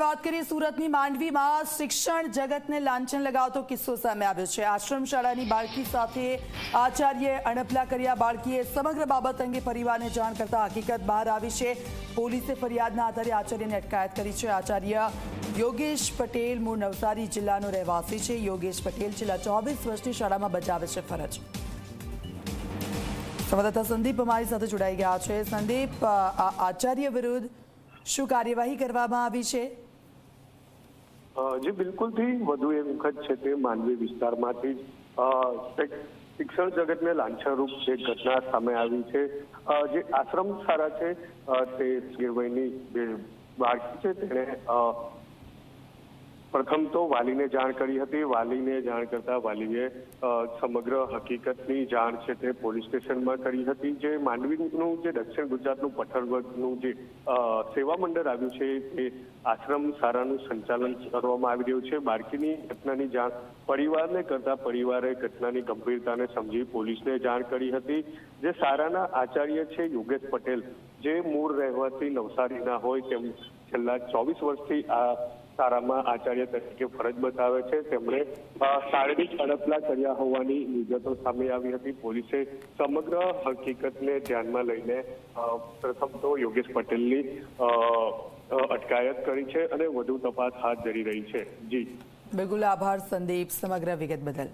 વાત કરીએ સુરતની માંડવીમાં શિક્ષણ જગતને લાંછન લગાવતો કિસ્સો સામે આવ્યો છે. આશ્રમ શાળાની બાળકી સાથે આચાર્યએ અણપલા કર્યા. બાળકીએ સમગ્ર બાબત અંગે પરિવારને જાણ કરતા હકીકત બહાર આવી છે. પોલીસે ફરિયાદના આધારે આચાર્યને અટકાયત કરી છે. આચાર્ય યોગેશ પટેલ મૂળ નવસારી જિલ્લાનો રહેવાસી છે. યોગેશ પટેલ છેલ્લા ચોવીસ વર્ષથી શાળામાં બજાવે છે ફરજ. સંવાદદાતા સંદીપ અમારી સાથે જોડાઈ ગયા છે. સંદીપ આચાર્ય વિરુદ્ધ શું કાર્યવાહી કરવામાં આવી છે? જી બિલકુલથી વધુ એક વખત છે તે માનવી વિસ્તારમાંથી જ, શિક્ષણ જગતને લાંછનરૂપ જે ઘટના સામે આવી છે. જે આશ્રમ સારા છે તે જે બાળકી છે તેણે પ્રથમ તો વાલીને જાણ કરી હતી. વાલીને જાણ કરતા વાલીએ સમગ્ર હકીકતની જાણ છે તે પોલીસ સ્ટેશનમાં કરી હતી. જે માંડવીનું જે દક્ષિણ ગુજરાતનું પઠ્ઠર જે સેવા મંડળ આવ્યું છે તે આશ્રમ શાળાનું સંચાલન કરવામાં આવી રહ્યું છે. બાળકીની ઘટનાની જાણ પરિવારને કરતા પરિવારે ઘટનાની ગંભીરતાને સમજી પોલીસને જાણ કરી હતી. જે શાળાના આચાર્ય છે યોગેશ પટેલ, જે મૂળ રહેવાસી નવસારીના હોય તેમ છેલ્લા ચોવીસ વર્ષથી આ શાળામાં આચાર્ય તરીકે ફરજ બતાવે છે. તેમણે શારીરિક અડપલા કર્યા હોવાની વિગતો સામે આવી હતી. પોલીસે સમગ્ર હકીકતને ધ્યાનમાં લઈને પ્રથમ તો યોગેશ પટેલની અટકાયત કરી છે અને વધુ તપાસ હાથ ધરી રહી છે. જી. બિલકુલ આભાર સંદીપ, સમગ્ર વિગત બદલ.